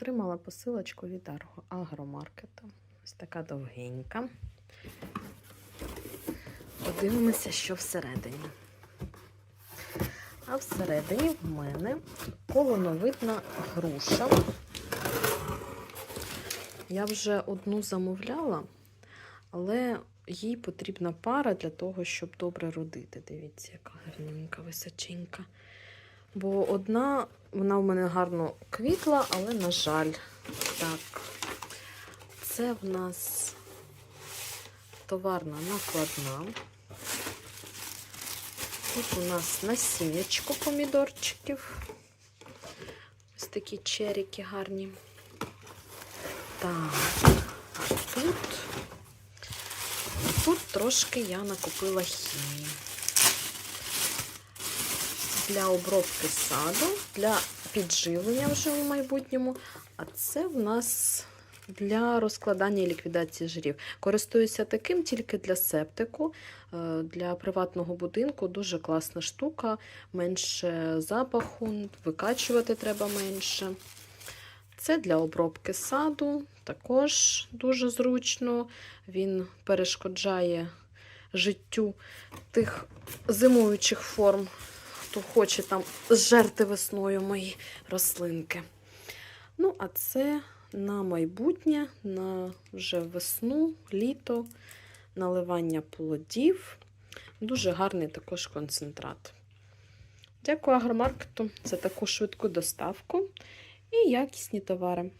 Отримала посилочку від агромаркету. Ось така довгенька. Подивимося, що всередині. А всередині в мене колоновидна груша. Я вже одну замовляла, але їй потрібна пара для того, щоб добре родити. Дивіться, яка гарненька височенька. Бо одна, вона в мене гарно квітла, але, на жаль, так. Це в нас товарна накладна. Тут у нас насіннячко помідорчиків. Ось такі черіки гарні. Так, а тут, тут трошки я накупила хімії. Для обробки саду, для підживлення вже у майбутньому. А це в нас для розкладання і ліквідації жирів. Користуюся таким тільки для септику, е, для приватного будинку. Дуже класна штука, менше запаху, викачувати треба менше. Це для обробки саду, також дуже зручно. Він перешкоджає життю тих зимуючих форм, хто хоче там зжерти весною мої рослинки. Ну, а це на майбутнє, на вже весну, літо, наливання плодів. Дуже гарний також концентрат. Дякую агромаркету за таку швидку доставку і якісні товари.